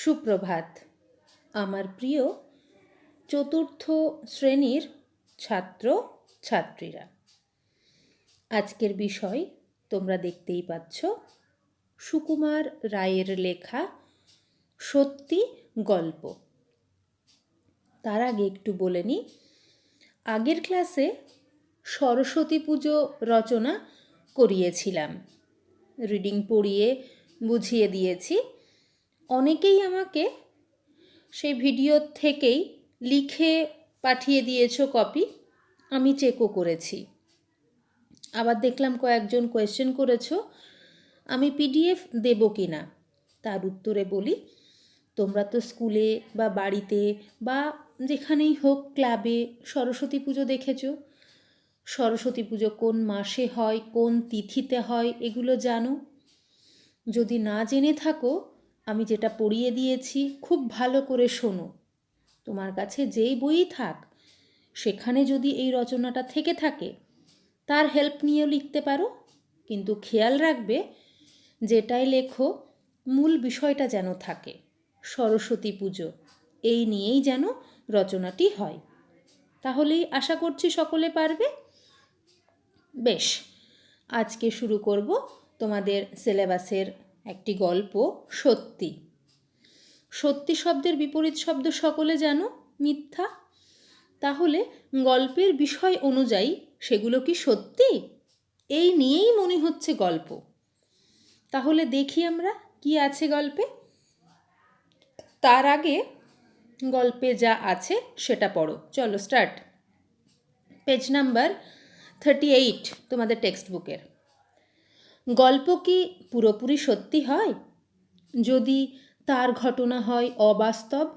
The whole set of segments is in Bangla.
সুপ্রভাত। আমার প্রিয় চতুর্থ শ্রেণির ছাত্র ছাত্রীরা, আজকের বিষয় তোমরা দেখতেই পাচ্ছ সুকুমার রায়ের লেখা সত্যি গল্প। তার আগে একটু বলে নিই, আগের ক্লাসে সরস্বতী পুজো রচনা করিয়েছিলাম। রিডিং পড়িয়ে বুঝিয়ে দিয়েছি অনেকেই আমাকে সেই ভিডিও থেকেই লিখে পাঠিয়ে দিয়েছ কপি, আমি চেকও করেছি। আবার দেখলাম কয়েকজন কোয়েশ্চেন করেছ, আমি পিডিএফ দেবো কি না তার উত্তরে বলি, তোমরা তো স্কুলে বা বাড়িতে বা যেখানেই হোক ক্লাবে সরস্বতী পুজো দেখেছ। সরস্বতী পুজো কোন মাসে হয়, কোন তিথিতে হয়, এগুলো জানো। যদি না জেনে থাকো আমি যেটা পড়িয়ে দিয়েছি, খুব ভালো করে শোনো। তোমার কাছে যেই বইই থাক, সেখানে যদি এই রচনাটা থেকে থাকে, তার হেল্প নিয়েও লিখতে পারো। কিন্তু খেয়াল রাখবে, যেটাই লেখো, মূল বিষয়টা যেন থাকে। সরস্বতী পুজো, এই নিয়েই যেন রচনাটি হয়। তাহলেই আশা করছি সকলে পারবে। বেশ, আজকে শুরু করব তোমাদের সিলেবাসের একটি গল্প, সত্যি। সত্যি শব্দের বিপরীত শব্দ সকলে জানো, মিথ্যা? তাহলে গল্পের বিষয় অনুযায়ী সেগুলো কি সত্যি? এই নিয়েই মনে হচ্ছে গল্প। তাহলে দেখি আমরা কি আছে গল্পে। তার আগে গল্পে যা আছে সেটা পড়ো। চলো start. Page number thirty eight তোমাদের টেক্সট বুকের গল্প কি পুরোপুরি সত্যি হয়? যদি তার ঘটনা হয় অবাস্তব?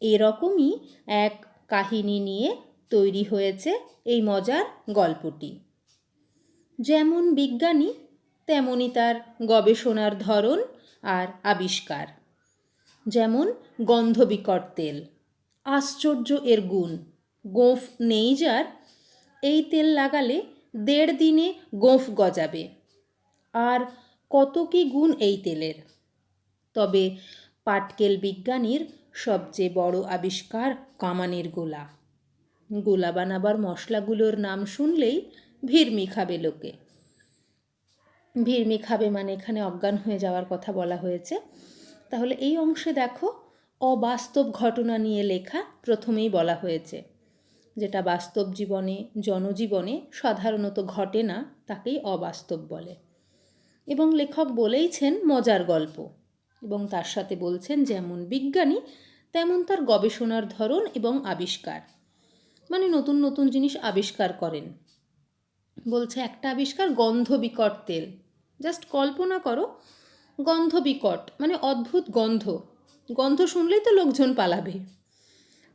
এরকমই এক কাহিনী নিয়ে তৈরি হয়েছে এই মজার গল্পটি। যেমন বিজ্ঞানী তেমনই তার গবেষণার ধরন আর আবিষ্কার। যেমন গন্ধবিকট তেল, আশ্চর্য এর গুণ, গোঁফ নেই যার, এই তেল লাগালে দেড় দিনে গোঁফ গজাবে। আর কত কি গুণ এই তেলের? তবে পাটকেল বিজ্ঞানীর সবচেয়ে বড় আবিষ্কার কামানের গোলা। গোলা বানাবার মশলাগুলোর নাম শুনলেই ভিড়মি খাবে লোকে। ভিড়মি খাবে মানে এখানে অজ্ঞান হয়ে যাওয়ার কথা বলা হয়েছে। তাহলে এই অংশে দেখো অবাস্তব ঘটনা নিয়ে লেখা প্রথমেই বলা হয়েছে। যেটা বাস্তব জীবনে, জনজীবনে সাধারণত ঘটে না, তাকেই অবাস্তব বলে। এবং লেখক বলেইছেন মজার গল্প। এবং তার সাথে বলছেন যেমন বিজ্ঞানী, তেমন তার গবেষণার ধরন এবং আবিষ্কার। মানে নতুন নতুন জিনিস আবিষ্কার করেন। বলছে, একটা আবিষ্কার গন্ধ বিকট তেল। জাস্ট কল্পনা করো, গন্ধ বিকট মানে অদ্ভুত গন্ধ। গন্ধ শুনলেই তো লোকজন পালাবে।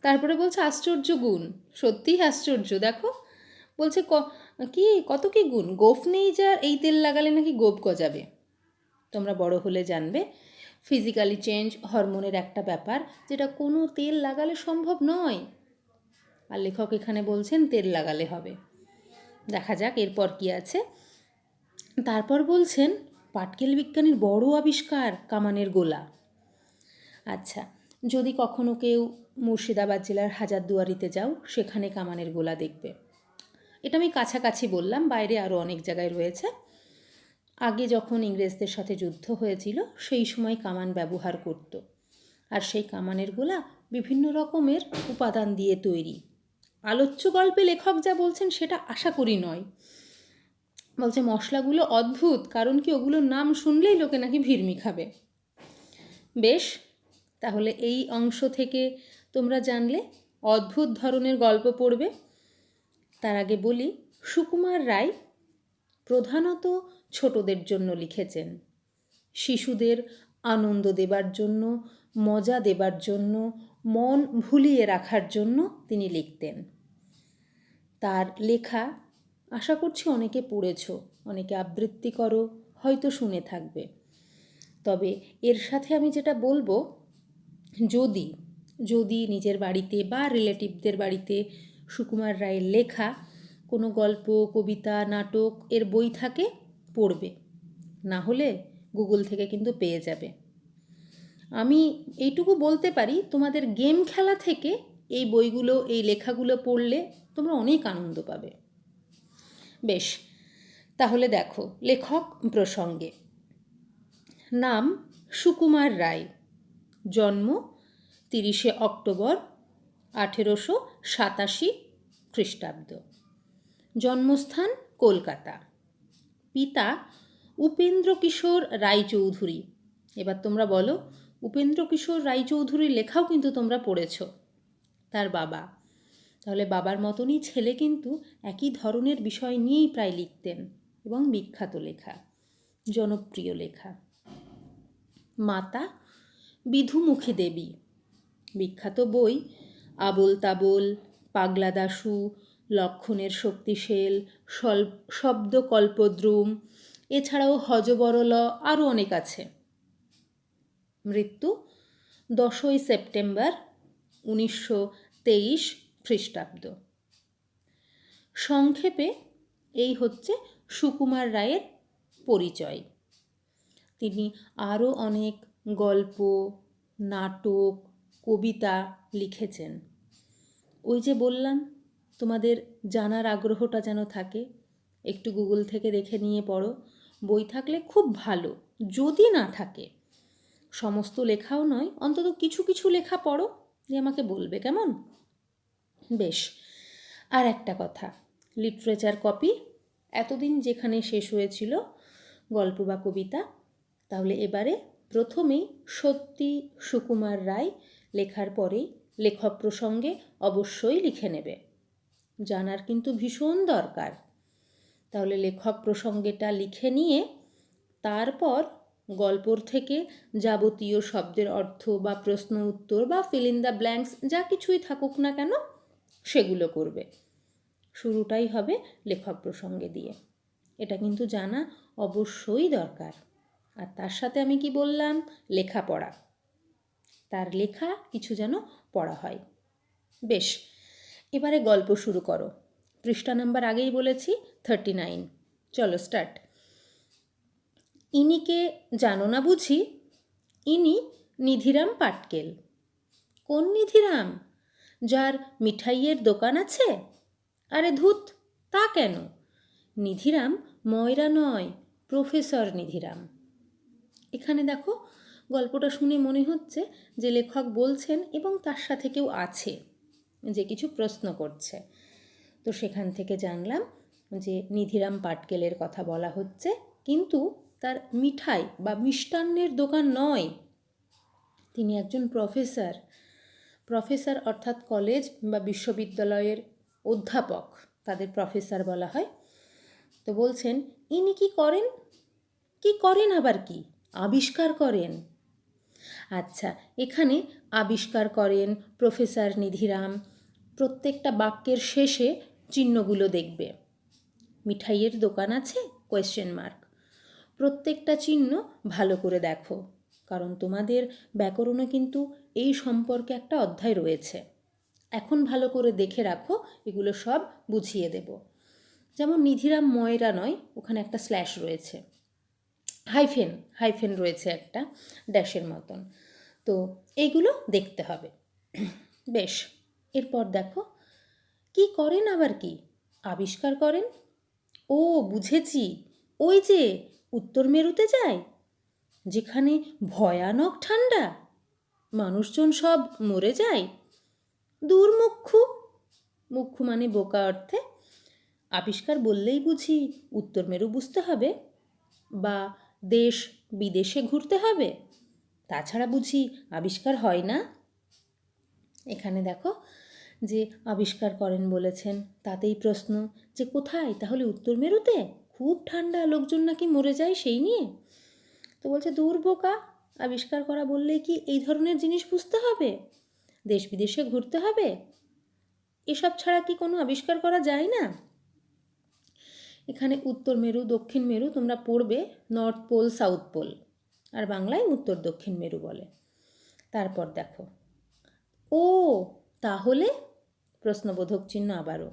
তারপরে বলছে, আশ্চর্য গুণ, সত্যিই আশ্চর্য, দেখো। বলছে, ক, কি, কত কি গুণ? গোফ নেই যার এই তেল লাগালে নাকি গোপ গজাবে? তোমরা বড় হলে জানবে ফিজিক্যালি চেঞ্জ হরমোনের একটা ব্যাপার যেটা কোনো তেল লাগালে সম্ভব নয়। আর লেখক এখানে বলছেন, তেল লাগালে হবে। দেখা যাক এরপর কি আছে। তারপর বলছেন, পাটকেল বিজ্ঞানীর বড় আবিষ্কার, কামানের গোলা। আচ্ছা যদি কখনো কেউ মুর্শিদাবাদ জেলার হাজারদুয়ারিতে যাও, সেখানে কামানের গোলা দেখবে। এটা আমি কাছাকাছি বললাম, বাইরে আরও অনেক জায়গায় রয়েছে। আগে যখন ইংরেজদের সাথে যুদ্ধ হয়েছিল, সেই সময় কামান ব্যবহার করত। আর সেই কামানের গোলা বিভিন্ন রকমের উপাদান দিয়ে তৈরি। আলোচ্য গল্পে লেখক যা বলছেন, সেটা আশা করি নয়। বলছে, মশলাগুলো অদ্ভুত, কারণ কি ওগুলোর নাম শুনলেই লোকে নাকি ভিড়মি খাবে বেশ, তাহলে এই অংশ থেকে তোমরা জানলে অদ্ভুত ধরনের গল্প পড়বে। তার আগে বলি, সুকুমার রায় প্রধানত ছোটদের জন্য লিখেছেন। শিশুদের আনন্দ দেবার জন্য, মজা দেবার জন্য, মন ভুলিয়ে রাখার জন্য তিনি লিখতেন। তার লেখা আশা করছি অনেকে পড়েছ, অনেকে আবৃত্তি করো, হয়তো শুনে থাকবে। তবে এর সাথে আমি যেটা বলব, যদি যদি নিজের বাড়িতে বা রিলেটিভদের বাড়িতে সুকুমার রায়ের লেখা, কোনো গল্প, কবিতা, নাটক এর বই থাকে, পড়বে। না হলে গুগল থেকে কিন্তু পেয়ে যাবে। আমি এইটুকু বলতে পারি, তোমাদের গেম খেলা থেকে এই বইগুলো, এই লেখাগুলো পড়লে তোমরা অনেক আনন্দ পাবে। বেশ, তাহলে দেখো, লেখক প্রসঙ্গে। নাম সুকুমার রায়। জন্ম তিরিশে অক্টোবর আঠেরোশো সাতাশি খ্রিস্টাব্দ। জন্মস্থান কলকাতা। পিতা উপেন্দ্র কিশোর রায়চৌধুরী। এবার তোমরা বলো, উপেন্দ্র কিশোর রায়চৌধুরীর লেখাও কিন্তু তোমরা পড়েছ। তার বাবা। তাহলে বাবার মতনই ছেলে কিন্তু একই ধরনের বিষয় নিয়েই প্রায় লিখতেন এবং বিখ্যাত লেখা, জনপ্রিয় লেখা। মাতা বিধুমুখী দেবী। বিখ্যাত বই আবোল তাবোল পাগলা দাশু লক্ষণের শক্তিশেল শব্দ কল্পদ্রুম এছাড়াও হজবরল আরও অনেক আছে। মৃত্যু দশই সেপ্টেম্বর উনিশশো তেইশ খ্রিস্টাব্দ। সংক্ষেপে এই হচ্ছে সুকুমার রায়ের পরিচয়। তিনি আরও অনেক গল্প, নাটক কবিতা লিখেছেন। ওই যে বললাম, তোমাদের জানার আগ্রহটা যেন থাকে, একটু গুগল থেকে দেখে নিয়ে পড়ো। বই থাকলে খুব ভালো, যদি না থাকে। সমস্ত লেখাও নয়, অন্তত কিছু কিছু লেখা পড়ো, যে আমাকে বলবে, কেমন? বেশ, আর একটা কথা, লিটারেচার কপি, এতদিন যেখানে শেষ হয়েছিল গল্প বা কবিতা, তাহলে এবারে প্রথমেই সত্যি সুকুমার রায় লেখার পরেই লেখক প্রসঙ্গে অবশ্যই লিখে নেবে। জানার কিন্তু ভীষণ দরকার। তাহলে লেখক প্রসঙ্গেটা লিখে নিয়ে তারপর গল্পর থেকে যাবতীয় শব্দের অর্থ বা প্রশ্ন উত্তর বা ফিল ইন দ্য ব্ল্যাঙ্কস যা কিছুই থাকুক না কেন সেগুলো করবে। শুরুটাই হবে লেখক প্রসঙ্গে দিয়ে। এটা কিন্তু জানা অবশ্যই দরকার। আর তার সাথে আমি কি বললাম? লেখাপড়া। তার লেখা কিছু যেন পড়া হয়। বেশ, এবারে গল্প শুরু করো। পৃষ্ঠা নাম্বার আগেই বলেছি থার্টি নাইন চলো স্টার্ট ইনিকে জানো না বুঝি? ইনি নিধিরাম পাটকেল। কোন নিধিরাম? যার মিঠাইয়ের দোকান আছে? আরে ধুত, তা কেন? নিধিরাম ময়রা নয়, প্রফেসর নিধিরাম। এখানে দেখো গল্পটা শুনে মনে হচ্ছে যে লেখক বলছেন এবং তার সাথে কেউ আছে যে কিছু প্রশ্ন করছে। তো সেখান থেকে জানলাম যে নিধিরাম পাটকেলের কথা বলা হচ্ছে, কিন্তু তার মিঠাই বা মিষ্টান্নের দোকান নয়। তিনি একজন প্রফেসর। প্রফেসর অর্থাৎ কলেজ বা বিশ্ববিদ্যালয়ের অধ্যাপক, তাদের প্রফেসর বলা হয়। তো বলছেন, ইনি কি করেন? কি করেন আবার কি? আবিষ্কার করেন? আচ্ছা এখানে আবিষ্কার করেন প্রফেসর নিধিরাম। প্রত্যেকটা বাক্যের শেষে চিহ্নগুলো দেখবে। মিঠাইয়ের দোকান আছে? কোয়েশ্চেন মার্ক প্রত্যেকটা চিহ্ন ভালো করে দেখো, কারণ তোমাদের ব্যাকরণে কিন্তু এই সম্পর্কে একটা অধ্যায় রয়েছে। এখন ভালো করে দেখে রাখো, এগুলো সব বুঝিয়ে দেব। যেমন নিধিরাম ময়রা নয়, ওখানে একটা স্ল্যাশ রয়েছে। হাইফেন হাইফেন রয়েছে একটা ড্যাশের মতন। তো এইগুলো দেখতে হবে। বেশ, এরপর দেখো, কি করেন আবার কি? আবিষ্কার করেন? ও, বুঝেছি। ওই যে উত্তর মেরুতে যায়, যেখানে ভয়ানক ঠান্ডা। মানুষজন সব মরে যায়। দূর মুখ্যু। মুখ্যু মানে বোকা অর্থে। আবিষ্কার বললেই বুঝি উত্তর মেরু বুঝতে হবে, বা দেশ বিদেশে ঘুরতে হবে। তাছাড়া বুঝি আবিষ্কার হয় না? এখানে দেখো যে আবিষ্কার করেন বলেছেন, তাতেই প্রশ্ন যে কোথায়? তাহলে উত্তর মেরুতে? খুব ঠান্ডা, লোকজন নাকি মরে যায় সেই নিয়ে? তো বলছে, দূর বোকা, আবিষ্কার করা বললেই কি এই ধরনের জিনিস বুঝতে হবে? দেশ বিদেশে ঘুরতে হবে? এসব ছাড়া কি কোনো আবিষ্কার করা যায় না? এখানে উত্তর মেরু, দক্ষিণ মেরু তোমরা পড়বে, নর্থ পোল, সাউথ পোল। আর বাংলায় উত্তর দক্ষিণ মেরু বলে। তারপর দেখো, ও, তাহলে প্রশ্নবোধক চিহ্ন আবারও।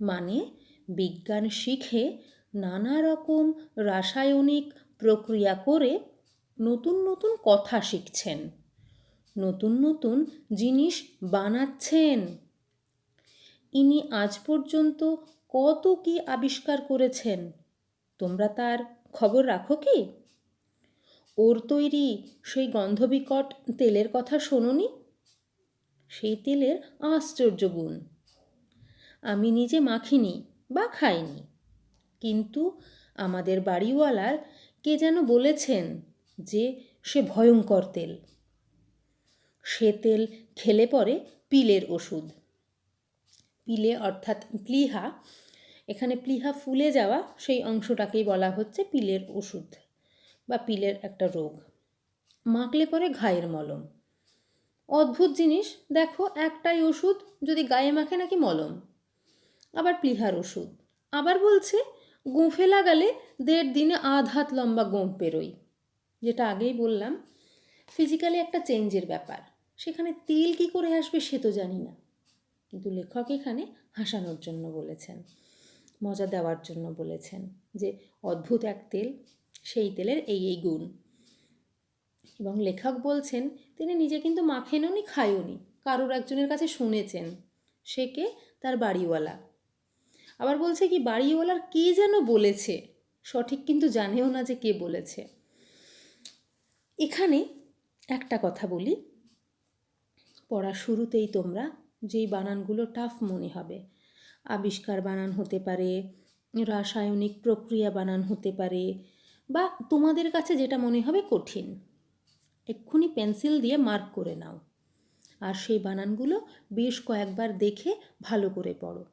মানে বিজ্ঞান শিখে নানা রকম রাসায়নিক প্রক্রিয়া করে নতুন নতুন কথা শিখছেন, নতুন নতুন জিনিস বানাচ্ছেন। ইনি আজ পর্যন্ত কত কি আবিষ্কার করেছেন? তোমরা তার খবর রাখো কি? ওর তৈরি সেই গন্ধবিকট তেলের কথা শোনোনি? সেই তেলের আশ্চর্য গুণ। আমি নিজে মাখিনি বা খাইনি, কিন্তু আমাদের বাড়িওয়ালার কে যেন বলেছেন যে সে ভয়ঙ্কর তেল। সে তেল খেলে পরে পিলের ওষুধ। পিলে অর্থাৎ প্লিহা, এখানে প্লিহা ফুলে যাওয়া সেই অংশটাকেই বলা হচ্ছে পিলের ওষুধ। বা পিলের একটা রোগ। মাখলে পরে ঘায়ের মলম। অদ্ভুত জিনিস, দেখো একটাই ওষুধ, যদি গায়ে মাখে নাকি মলম। আবার প্লিহার ওষুধ। আবার বলছে, গোঁফে লাগালে দেড় দিনে আধ হাত লম্বা গোঁফ বেরোয়। যেটা আগেই বললাম ফিজিক্যালি একটা চেঞ্জের ব্যাপার। সেখানে তিল কি করে আসবে সে তো জানি না। কিন্তু লেখক এখানে হাসানোর জন্য বলেছেন, মজা দেওয়ার জন্য বলেছেন যে অদ্ভুত এক তেল সেই তেলের এই এই গুণ। এবং লেখক বলছেন, তিনি নিজে কিন্তু মাখেনও নি খায়ও নি কারোর একজনের কাছে শুনেছেন, সে কে? তার বাড়িওয়ালা। আবার বলছে কি, বাড়িওয়ালার কে যেন বলেছে? সঠিক কিন্তু জানেও না যে কে বলেছে। এখানে একটা কথা বলি। পড়ার শুরুতেই তোমরা যেই বানানগুলো টাফ মনে হবে। আবিষ্কার বানান হতে পারে, রাসায়নিক প্রক্রিয়া বানান হতে পারে বা তোমাদের কাছে যেটা মনে হবে কঠিন। এক্ষুনি পেন্সিল দিয়ে মার্ক করে নাও। আর সেই বানানগুলো বেশ কয়েকবার দেখে ভালো করে পড়ো।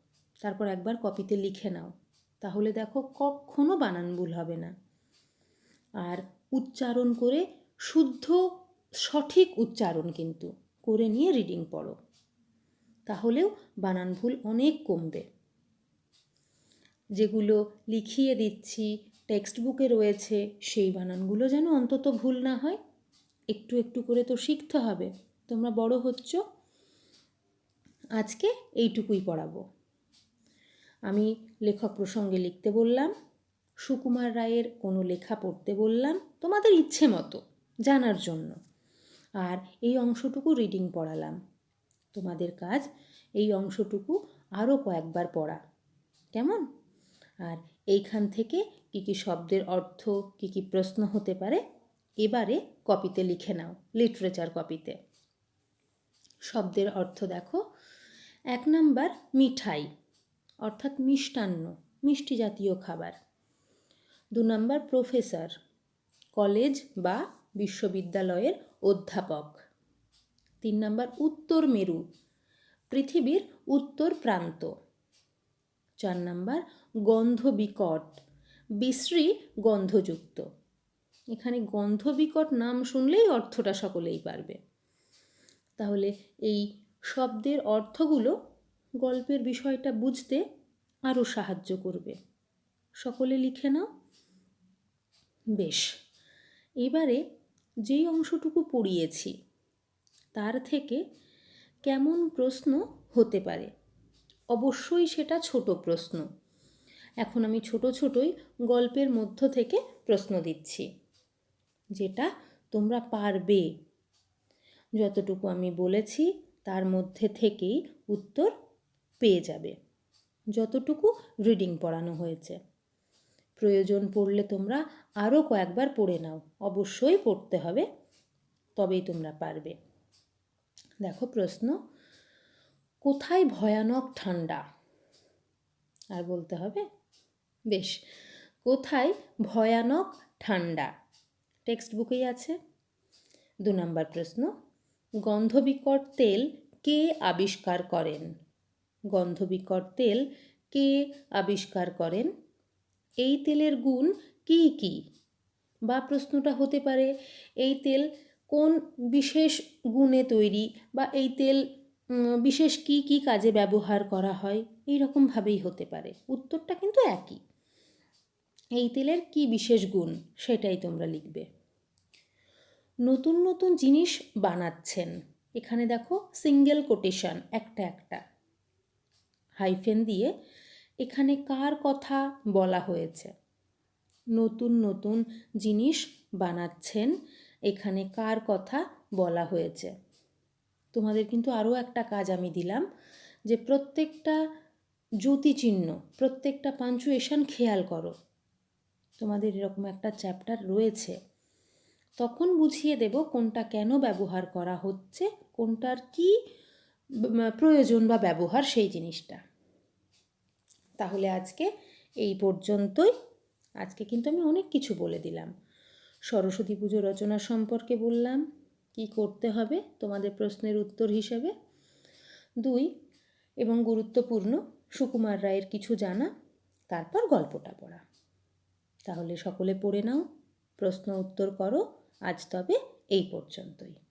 তারপর একবার কপিতে লিখে নাও। তাহলে দেখো কখনো বানান ভুল হবে না। আর উচ্চারণ করে শুদ্ধ, সঠিক উচ্চারণ কিন্তু করে নিয়ে রিডিং পড়ো। তাহলেও বানান ভুল অনেক কমবে। যেগুলো লিখিয়ে দিচ্ছি টেক্সট বুকে রয়েছে, সেই বানানগুলো যেন অন্তত ভুল না হয়। একটু একটু করে তো শিখতে হবে। তোমরা বড় হচ্ছ। আজকে এইটুকুই পড়াবো। আমি লেখক প্রসঙ্গে লিখতে বললাম, সুকুমার রায়ের কোনো লেখা পড়তে বললাম, তোমাদের ইচ্ছে মতো, জানার জন্য। আর এই অংশটুকু রিডিং পড়ালাম। তোমাদের কাজ এই অংশটুকু আরও কয়েকবার পড়া। কেমন? আর এইখান থেকে কী কী শব্দের অর্থ, কী কী প্রশ্ন হতে পারে, এবারে কপিতে লিখে নাও লিটারেচার কপিতে শব্দের অর্থ দেখো, এক নাম্বার মিঠাই, অর্থাৎ মিষ্টান্ন, মিষ্টি জাতীয় খাবার। দু নম্বর প্রফেসর কলেজ বা বিশ্ববিদ্যালয়ের অধ্যাপক। তিন নম্বর উত্তর মেরু, পৃথিবীর উত্তর প্রান্ত। চার নম্বর গন্ধ বিকট বিশ্রী গন্ধযুক্ত। এখানে গন্ধ বিকট নাম শুনলেই অর্থটা সকলেই পারবে। তাহলে এই শব্দের অর্থগুলো গল্পের বিষয়টা বুঝতে আরও সাহায্য করবে। সকলে লিখে নাও। বেশ, এবারে যেই অংশটুকু পড়িয়েছি, তার থেকে কেমন প্রশ্ন হতে পারে? অবশ্যই সেটা ছোট প্রশ্ন। এখন আমি ছোট ছোটই গল্পের মধ্য থেকে প্রশ্ন দিচ্ছি। যেটা তোমরা পারবে। যতটুকু আমি বলেছি, তার মধ্যে থেকেই উত্তর পেয়ে যাবে। যতটুকু রিডিং পড়ানো হয়েছে। প্রয়োজন পড়লে তোমরা আরও কয়েকবার পড়ে নাও। অবশ্যই পড়তে হবে, তবেই তোমরা পারবে। দেখো প্রশ্ন, কোথায় ভয়ানক ঠান্ডা? আর বলতে হবে বেশ। কোথায়? ভয়ানক ঠান্ডা। টেক্সট বুকেই আছে। দু নম্বর প্রশ্ন। গন্ধবিকট তেল কে আবিষ্কার করেন? গন্ধবিকট তেল কে আবিষ্কার করেন? এই তেলের গুণ কি কি? বা প্রশ্নটা হতে পারে, এই তেল কোন বিশেষ গুণে তৈরি বা এই তেল বিশেষ কি কি কাজে ব্যবহার করা হয়? এই রকমভাবেই হতে পারে। উত্তরটা কিন্তু একই। এই তেলের কি বিশেষ গুণ সেটাই তোমরা লিখবে। নতুন নতুন জিনিস বানাচ্ছেন। এখানে দেখো সিঙ্গেল কোটেশন একটা একটা। হাইফেন দিয়ে এখানে কার কথা বলা হয়েছে? নতুন নতুন জিনিস বানাচ্ছেন, এখানে কার কথা বলা হয়েছে? তোমাদের কিন্তু আরও একটা কাজ আমি দিলাম যে প্রত্যেকটা জ্যোতিচিহ্ন, প্রত্যেকটা পাঞ্চুয়েশন খেয়াল করো। তোমাদের এরকম একটা চ্যাপ্টার রয়েছে। তখন বুঝিয়ে দেব কোনটা কেন ব্যবহার করা হচ্ছে, কোনটার কি প্রয়োজন বা ব্যবহার সেই জিনিসটা। তাহলে আজকে এই পর্যন্তই। আজকে কিন্তু আমি অনেক কিছু বলে দিলাম। সরস্বতী পুজো রচনা সম্পর্কে বললাম, কি করতে হবে, তোমাদের প্রশ্নের উত্তর হিসেবে। দুই, এবং গুরুত্বপূর্ণ, সুকুমার রায়ের কিছু জানা, তারপর গল্পটা পড়া। তাহলে সকলে পড়ে নাও প্রশ্ন উত্তর করো আজ তবে এই পর্যন্তই।